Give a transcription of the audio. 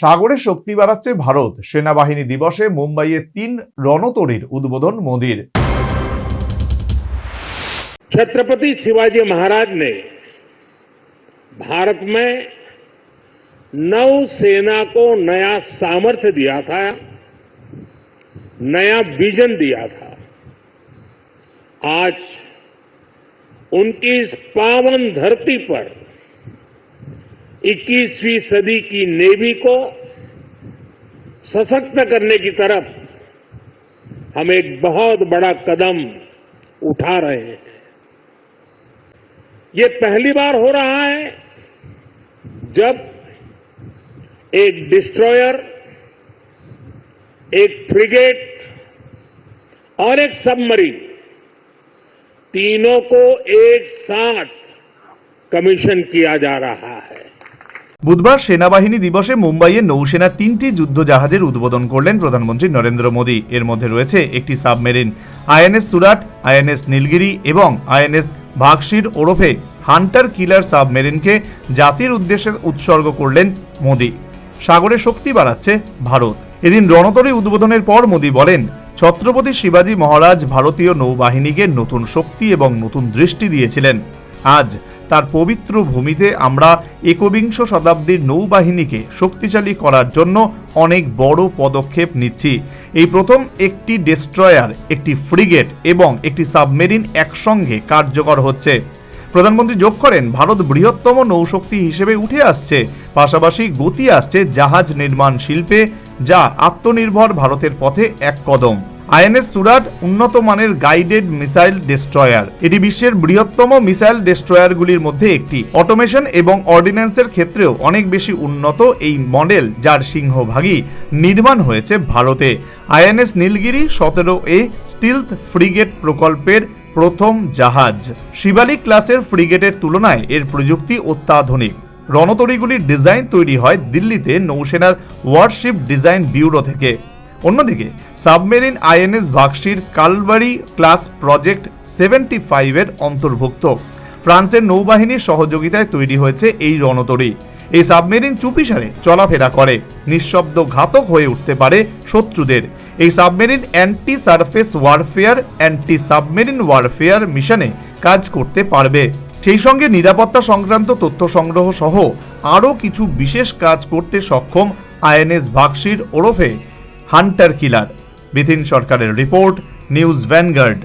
সাগরে শক্তি বাড়াচ্ছে ভারত সেনাবাহিনী দিবসে মুম্বাইয়ে তিন রণতরীর উদ্বোধন মোদির छत्रपति शिवाजी महाराज ने भारत में नौसेना को नया सामर्थ्य दिया था नया विजन दिया था आज उनकी इस पावन धरती पर 21वीं सदी की नेवी को सशक्त करने की तरफ़ हम एक बहुत बड़ा कदम उठा रहे हैं। ये पहली बार हो रहा है जब एक डिस्ट्रॉयर, एक फ्रिगेट और एक सबमरीन तीनों को एक साथ कमीशन किया जा रहा है। বুধবার সেনাবাহিনী দিবসে মুম্বাইয়ে নৌসেনার তিনটি যুদ্ধজাহাজের উদ্বোধন করলেন প্রধানমন্ত্রী নরেন্দ্র মোদী। এর মধ্যে রয়েছে একটি submarine, INS Surat, INS Nilgiri এবং আইএনএস ভাগশির ওরফে হান্টার কিলার সাবমেরিনকে জাতির উদ্দেশ্যে উৎসর্গ করলেন মোদী। সাগরে শক্তি বাড়াচ্ছে ভারত। এদিন রণতরী উদ্বোধনের পর মোদী বলেন, ছত্রপতি শিবাজী মহারাজ ভারতীয় নৌবাহিনীকে নতুন শক্তি এবং নতুন দৃষ্টি দিয়েছিলেন। আজ তার পবিত্র ভূমিতে আমরা একবিংশ শতাব্দীর নৌবাহিনীকে শক্তিশালী করার জন্য অনেক বড় পদক্ষেপ নিচ্ছি। এই প্রথম একটি ডেস্ট্রয়ার, একটি ফ্রিগেট এবং একটি সাবমেরিন একসঙ্গে কার্যকর হচ্ছে। প্রধানমন্ত্রী যোগ করেন, ভারত বৃহত্তম নৌশক্তি হিসেবে উঠে আসছে। পাশাপাশি গতি আসছে জাহাজ নির্মাণ শিল্পে, যা আত্মনির্ভর ভারতের পথে এক কদম। আইএনএস সুরাট উন্নত মানের গাইডেড মিসাইল ডেস্ট্রয়ার। এটি বিশ্বের বৃহত্তম মিসাইল ডেস্ট্রয়ারগুলির মধ্যে একটি। অটোমেশন এবং অর্ডিন্যান্সের ক্ষেত্রেও অনেক বেশি উন্নত এই মডেল, যার সিংহভাগই নির্মাণ হয়েছে ভারতে। আইএনএস নীলগিরি সতেরো এ স্টিলথ ফ্রিগেট প্রকল্পের প্রথম জাহাজ। শিবালিক ক্লাসের ফ্রিগেটের তুলনায় এর প্রযুক্তি অত্যাধুনিক। রণতরীগুলির ডিজাইন তৈরি হয় দিল্লিতে নৌসেনার ওয়ারশিপ ডিজাইন ব্যুরো থেকে। অন্যদিকে, submarine INS Vagsheer Kalvari class project seventy ফাইভের অন্তর্ভুক্ত। ফ্রান্সের নৌবাহিনীর সহযোগিতায় তৈরি হয়েছে এই রণতরী। এই সাবমেরিন চুপিসারে চলাফেরা করে। নিঃশব্দ ঘাতক হয়ে উঠতে পারে শত্রুদের। এই submarine anti surface warfare anti submarine warfare মিশনে কাজ করতে পারবে। সেই সঙ্গে নিরাপত্তা সংক্রান্ত তথ্য সংগ্রহ সহ আরও কিছু বিশেষ কাজ করতে সক্ষম আইএনএস ভাগশির ওরফে হান্টার কিলার বিথিন সরকারের রিপোর্ট নিউজ ভ্যানগার্ড।